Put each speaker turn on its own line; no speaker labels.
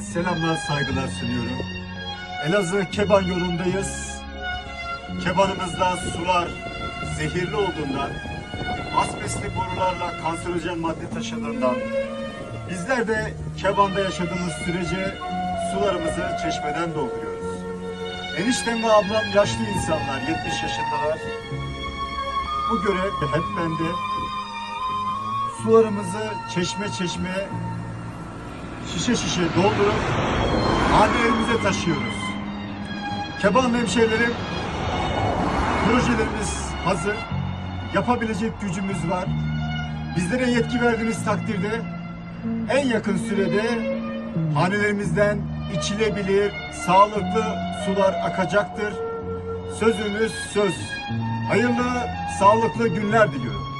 Selamlar, saygılar sunuyorum. Elazığ Keban yolundayız. Kebanımızda sular zehirli olduğundan, asbestli borularla kanserojen madde taşıdığından, bizler de Keban'da yaşadığımız sürece sularımızı çeşmeden dolduruyoruz. Eniştem ve ablam yaşlı insanlar, 70 yaşındalar. Bu görev hep bende. Sularımızı çeşme çeşme şişe şişe doldurup hanelerimize taşıyoruz. Keban hemşehrilerim, projelerimiz hazır. Yapabilecek gücümüz var. Bizlere yetki verdiğiniz takdirde en yakın sürede hanelerimizden içilebilir, sağlıklı sular akacaktır. Sözümüz söz. Hayırlı, sağlıklı günler diliyorum.